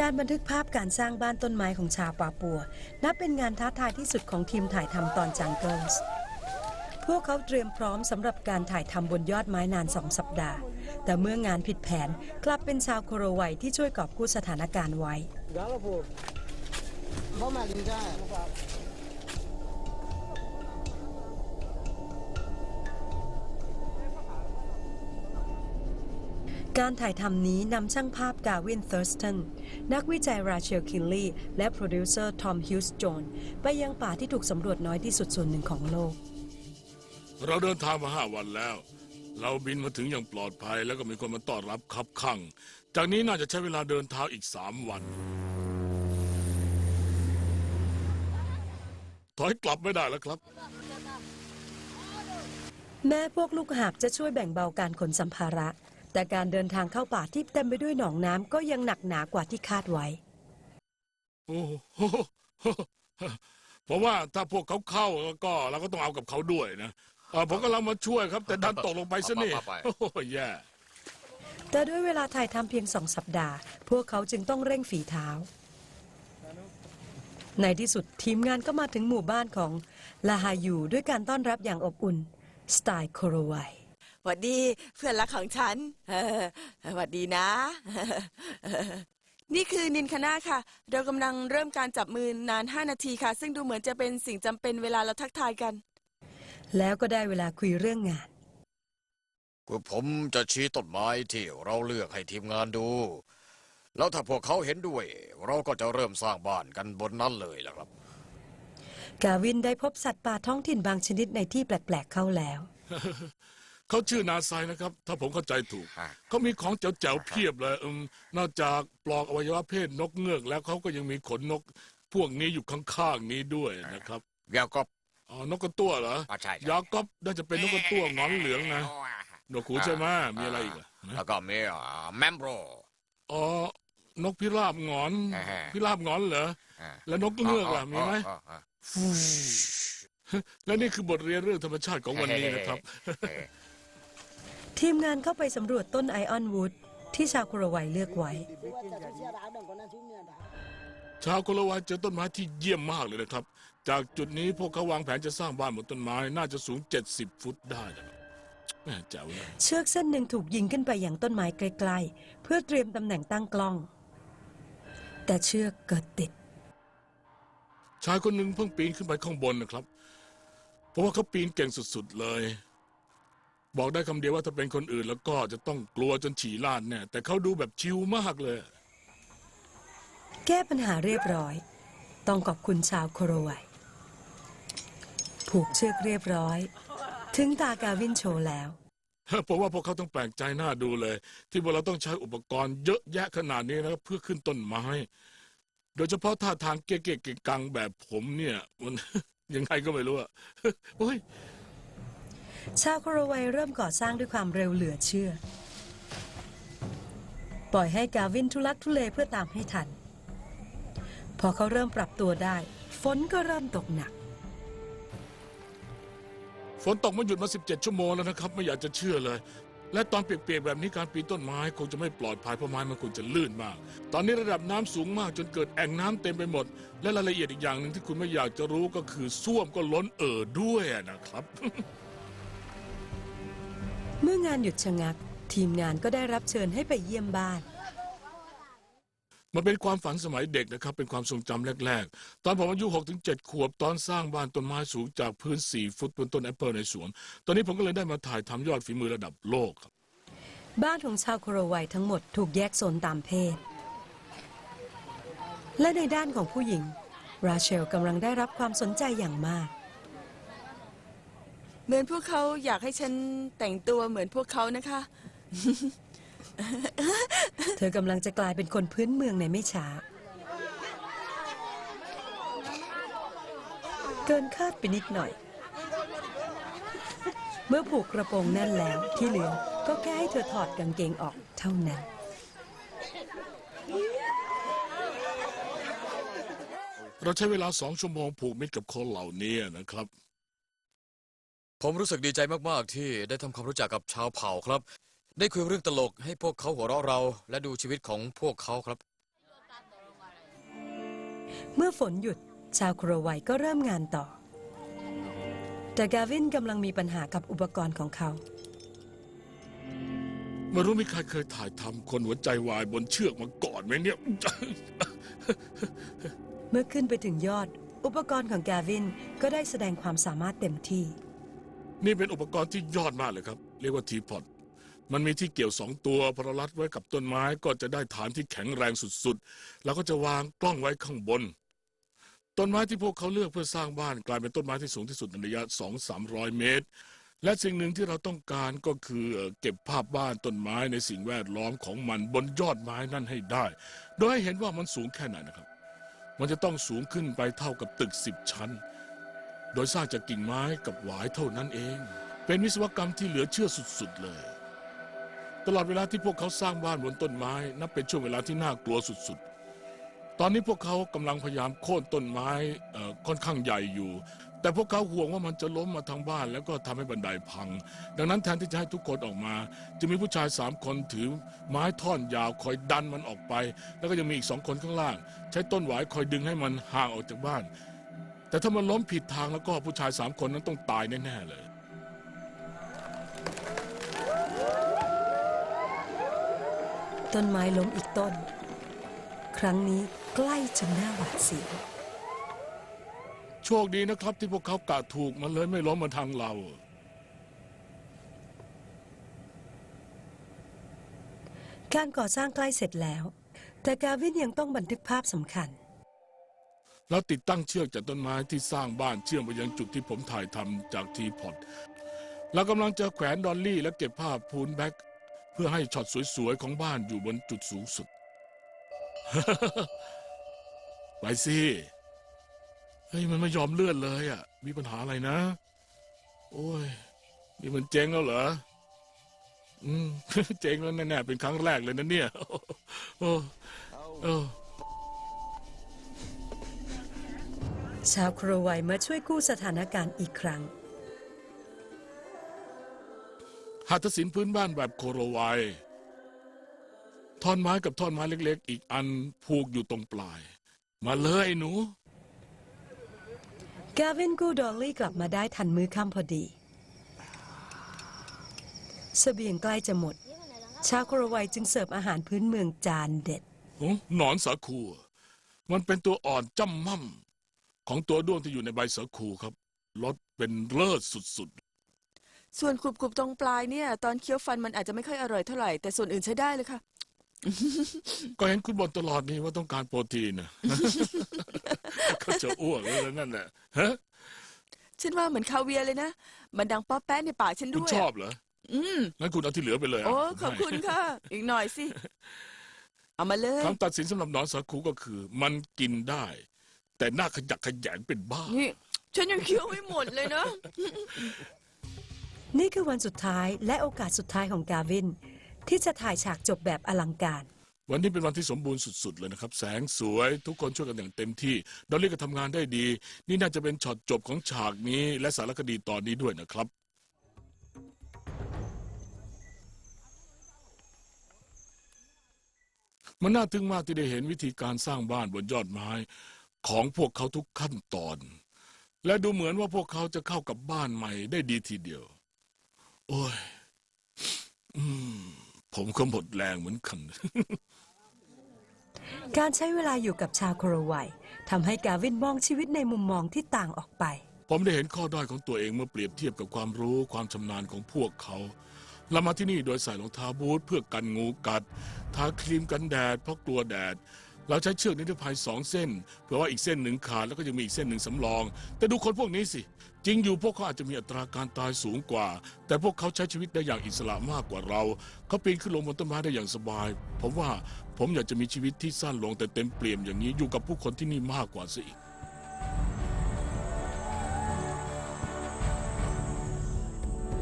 การบันทึกภาพการสร้างบ้านต้นไม้ของชาวปาปัว นับเป็นงานท้าทายที่สุดของทีมถ่ายทำตอนจังเกิลส์พวกเขาเตรียมพร้อมสำหรับการถ่ายทำบนยอดไม้นานสองสัปดาห์ แต่เมื่องานผิดแผนกลับเป็นชาวโคโรไวที่ช่วยกอบกู้สถานการณ์ไว้ การถ่ายทำนี้นำช่างภาพกาวินเทอร์สตันนักวิจัยราเชลคิลลี่และโปรดิวเซอร์ทอมฮิวส์โจนไปยังป่าที่ถูกสำรวจน้อยที่สุดส่วนหนึ่งของโลก เราเดินทางมาห้าวันแล้ว เราบินมาถึงอย่างปลอดภัยแล้วก็มีคนมาต้อนรับคับข้างจากนี้น่าจะใช้เวลาเดินทางอีกสามวัน ถอยกลับไม่ได้แล้วครับ แม้พวกลูกหาบจะช่วยแบ่งเบาการขนสัมภาระ แต่การเดินทางเข้าป่าที่เต็มไปด้วยหนองน้ำก็ยังหนักหนากว่าที่คาดไว้ โอ้โหเพราะว่าถ้าพวกเขาเข้าก็เราก็ต้องเอากับเขาด้วยนะเอ่อผมกำลังมาช่วยครับ แต่ดันตกลงไปซะนี่เอาไปเอาไป โอ้โหแย่แต่ด้วยเวลาถ่ายทำเพียงสองสัปดาห์ พวกเขาจึงต้องเร่งฝีเท้า ในที่สุดทีมงานก็มาถึงหมู่บ้านของลาฮายูด้วยการต้อนรับอย่างอบอุ่น สไตล์โคโรไว หวัดดีเพื่อนรักของฉันเออหวัดดีนะ นี่คือนินคาน่าค่ะ เรากำลังเริ่มการจับมือนาน 5 นาทีค่ะ ซึ่งดูเหมือนจะเป็นสิ่งจำเป็นเวลาเราทักทายกัน แล้วก็ได้เวลาคุยเรื่องงาน คือผมจะชี้ต้นไม้ที่เราเลือกให้ทีมงานดู แล้วถ้าพวกเขาเห็นด้วย เราก็จะเริ่มสร้างบ้านกันบนนั้นเลยล่ะครับ กาวินได้พบสัตว์ป่าท้องถิ่นบางชนิดในที่แปลกๆเข้าแล้ว เขาชื่อนาไซนะครับ ถ้าผมเข้าใจถูกฮะเขามีของแจ๋วๆเพียบเลยอืมนอกจากปลอกอวัยวะเพศนกเงือกแล้วเขาก็ยังมีขนนก พวกนี้อยู่ข้างๆนี้ด้วยนะครับยาก็อ๋อนกกระตั้วเหรออ่าใช่ใช่ยาก๊อบน่าจะเป็นนกกระตั้วงอนเหลืองนะหนวกหูใช่ไหมมีอะไรอีกอะแล้วก็มีแมมโบร อ๋อนกพิราบงอนอ่าฮะ พิราบงอนเหรอแล้วนกเงือกล่ะมีไหมและนี่คือบทเรียนเรื่องธรรมชาติของวันนี้นะครับ ทีมงานเข้าไปสำรวจต้นไอออนวูดที่ชาวโคโรไวเลือกไว้ ชาวโคโลวาเจอต้นไม้ที่เยี่ยมมากเลยนะครับ จากจุดนี้พวกเขาวางแผนจะสร้างบ้านบนต้นไม้น่าจะสูง 70 ฟุตได้นะครับแม่แจ๋วเลยเชือกเส้นหนึ่งถูกยิงขึ้นไปอย่างต้นไม้ใกล้ๆเพื่อเตรียมตำแหน่งตั้งกล้อง แต่เชือกเกิดติด ชายคนหนึ่งเพิ่งปีนขึ้นไปข้างบนนะครับ เพราะว่าเขาปีนเก่งสุดๆเลย บอกได้คำเดียวว่าถ้าเป็นคนอื่นแล้วก็จะต้องกลัวจนฉี่ลาดแน่แต่เขาดูแบบชิลมากเลย แก้ปัญหาเรียบร้อย ต้องขอบคุณชาวโคโรไวผูกเชือกเรียบร้อย ถึงตากาวินโชว์แล้วเพราะว่าพวกเขาต้องแปลกใจหน้าดูเลย ที่พวกเราต้องใช้อุปกรณ์เยอะแยะขนาดนี้นะครับเพื่อขึ้นต้นไม้ โดยเฉพาะท่าทางเก๊กๆกังๆแบบผมเนี่ย มัน ยังไงก็ไม่รู้อะ โอ้ย ชาวโครไวเริ่มก่อสร้างด้วยความเร็วเหลือเชื่อ ปล่อยให้กาวินทุลักทุเลเพื่อตามให้ทัน พอเขาเริ่มปรับตัวได้ ฝนก็เริ่มตกหนัก ฝนตกมาหยุดมา 17 ชั่วโมงแล้วนะครับ ไม่อยากจะเชื่อเลย และตอนเปียกๆแบบนี้การปีนต้นไม้คงจะไม่ปลอดภัยเพราะไม้มันคงจะลื่นมาก ตอนนี้ระดับน้ำสูงมากจนเกิดแอ่งน้ำเต็มไปหมด และรายละเอียดอีกอย่างหนึ่งที่คุณไม่อยากจะรู้ก็คือส้วมก็ล้นเอ่อด้วยนะครับ องานหยุดชะงัก ทีมงานก็ได้รับเชิญให้ไปเยี่ยมบ้าน มันเป็นความฝันสมัยเด็กนะครับ เป็นความทรงจำแรก ๆ ตอนผมอายุ6ถึง7ขวบ ตอนสร้างบ้านต้นไม้สูงจากพื้น 4 ฟุตบนต้นแอปเปิลในสวน ตอนนี้ผมก็เลยได้มาถ่ายทำยอดฝีมือระดับโลกครับบ้านของชาวโคโรไวทั้งหมดถูกแยกโซนตามเพศ และในด้านของผู้หญิง ราเชลกำลังได้รับความสนใจอย่างมาก เหมือนพวกเขาอยากให้ฉันแต่งตัวเหมือนพวกเขานะคะ เธอกำลังจะกลายเป็นคนพื้นเมืองในไม่ช้า เกินคาดไปนิดหน่อย เมื่อผูกกระโปรงแน่นแล้วที่เหลือก็แค่ให้เธอถอดกางเกงออกเท่านั้น เราใช้เวลาสองชั่วโมงผูกมิตรกับคนเหล่านี้นะครับ ผมรู้สึกดีใจมากๆ ที่ได้ทำความรู้จักกับชาวเผ่าครับ ได้คุยเรื่องตลกให้พวกเขาหัวเราะเรา และดูชีวิตของพวกเขาครับ เมื่อฝนหยุดชาวโครไวก็เริ่มงานต่อ แต่กาวินกำลังมีปัญหากับอุปกรณ์ของเขา ไม่รู้มีใครเคยถ่ายทำคนหัวใจวายบนเชือกมาก่อนไหมเนี่ย เมื่อขึ้นไปถึงยอด อุปกรณ์ของกาวินก็ได้แสดงความสามารถเต็มที่ นี่เป็นอุปกรณ์ที่ยอดมากเลยครับ เรียกว่าทีพอดมันมีที่เกี่ยวสองตัวพอเรารัดไว้กับต้นไม้ก็จะได้ฐานที่แข็งแรงสุดๆ แล้วก็จะวางกล้องไว้ข้างบน ต้นไม้ที่พวกเขาเลือกเพื่อสร้างบ้านกลายเป็นต้นไม้ที่สูงที่สุดในระยะ 2-300 เมตร และสิ่งหนึ่งที่เราต้องการก็คือเก็บภาพบ้านต้นไม้ในสิ่งแวดล้อมของมันบนยอดไม้นั่นให้ได้ โดยให้เห็นว่ามันสูงแค่ไหนนะครับ มันจะต้องสูงขึ้นไปเท่ากับตึกสิบชั้น โดยสร้างจากกิ่งไม้กับหวายเท่านั้นเอง เป็นวิศวกรรมที่เหลือเชื่อสุดๆเลย ตลอดเวลาที่พวกเขาสร้างบ้านบนต้นไม้นับเป็นช่วงเวลาที่น่ากลัวสุดๆ ตอนนี้พวกเขากำลังพยายามโค่นต้นไม้ค่อนข้างใหญ่อยู่ แต่พวกเขาห่วงว่ามันจะล้มมาทางบ้านแล้วก็ทำให้บันไดพัง ดังนั้นแทนที่จะให้ทุกคนออกมา จะมีผู้ชายสามคนถือไม้ท่อนยาวคอยดันมันออกไป แล้วก็ยังมีอีกสองคนข้างล่าง ใช้ต้นหวายคอยดึงให้มันห่างออกจากบ้าน แต่ถ้ามันล้มผิดทางแล้วก็ผู้ชายสามคนนั้นต้องตายแน่ๆเลย ต้นไม้ล้มอีกต้น ครั้งนี้ใกล้จนน่าหวาดเสียวโชคดีนะครับที่พวกเขากะถูกมันเลยไม่ล้มมาทางเรา การก่อสร้างใกล้เสร็จแล้ว แต่กาวินยังต้องบันทึกภาพสำคัญ แล้วติดตั้งเชือกจากต้นไม้ที่สร้างบ้านเชื่อมไปยังจุดที่ผมถ่ายทำจากทีพอดเรากำลังจะแขวนดอลลี่และเก็บภาพพูนแบ็กเพื่อให้ช็อตสวยๆ ของบ้านอยู่บนจุดสูงสุด ไปสิ เฮ้ย มันไม่ยอมเลื่อนเลยอะ มีปัญหาอะไรนะ โอ้ย นี่มันเจ๊งแล้วเหรอ อืม เจ๊งแล้วแน่ๆ เป็นครั้งแรกเลยนะเนี่ย โอ้โอ้ ชาวโครไวมาช่วยกู้สถานการณ์อีกครั้ง หัตถศิลป์พื้นบ้านแบบโคโรไวายท่อนไม้กับท่อนไม้เล็ก ๆ อีกอันผูกอยู่ตรงปลาย มาเลยไอ้หนู กาวินกู้ดอลลี่กลับมาได้ทันมื้อค่ำพอดีเสบียงใกล้จะหมด ชาวโครไวจึงเสิร์ฟอาหารพื้นเมืองจานเด็ดโอ้หนอนสาคูอะมันเป็นตัวอ่อนจ้ำม่ำ ของตัวด้วงที่อยู่ในใบสาคูครับรสเป็นเลิศสุดส่วนกรุบๆตรงปลายเนี่ย ตอนเคี้ยวฟันมันอาจจะไม่ค่อยอร่อยเท่าไหร่ แต่ส่วนอื่นใช้ได้เลยค่ะ ๆ ก็เห็นคุณบอกตลอดนี่ว่าต้องการโปรตีนนะเขาจะอ้วกแล้วนั่นแหละฮะฉันว่าเหมือนคาเวียร์เลยนะ มันดังป๊อปแป๊ะในปากฉันคุณด้วยชอบเหรออืมงั้นคุณเอาที่เหลือไปเลยะโอ้ผมขอบให้คุณค่ะ อีกหน่อยสิ เอามาเลย คำตัดสินสำหรับหนอนสาคูก็คือ มันกินได้ แต่หน้าขยักขยงเป็นบ้า นี่ฉันยังเคี้ยวไม่หมดเลยนะ นี่คือวันสุดท้ายและโอกาสสุดท้ายของกาวิน ที่จะถ่ายฉากจบแบบอลังการ วันนี้เป็นวันที่สมบูรณ์สุด ๆ เลยนะครับ แสงสวยทุกคนช่วยกันอย่างเต็มที่ ดอลลี่ก็ทำงานได้ดี นี่น่าจะเป็นช็อตจบของฉากนี้และสารคดีตอนนี้ด้วยนะครับ มันน่าทึ่งมากที่ได้เห็นวิธีการสร้างบ้านบนยอดไม้ ของพวกเขาทุกขั้นตอน และดูเหมือนว่าพวกเขาจะเข้ากับบ้านใหม่ได้ดีทีเดียว โอ้ยอืมผมก็หมดแรงเหมือนกัน การใช้เวลาอยู่กับชาวโครไวทำให้กาวินมองชีวิตในมุมมองที่ต่างออกไป ผมได้เห็นข้อด้อยของตัวเองเมื่อเปรียบเทียบกับความรู้ความชำนาญของพวกเขาเรามาที่นี่โดยใส่รองเท้าบูทเพื่อกันงูกัด ทาครีมกันแดดเพราะกลัวแดด เราใช้เชือกนิรภัยสองเส้นเพื่อว่าอีกเส้นหนึ่งขาดแล้วก็ยังมีอีกเส้นหนึ่งสำรอง แต่ดูคนพวกนี้สิ จริงอยู่พวกเขาอาจจะมีอัตราการตายสูงกว่า แต่พวกเขาใช้ชีวิตได้อย่างอิสระมากกว่าเรา เขาปีนขึ้นลงบนต้นไม้ได้อย่างสบาย ผมว่าผมอยากจะมีชีวิตที่สั้นลงแต่เต็มเปี่ยมอย่างนี้อยู่กับผู้คนที่นี่มากกว่าซะอีก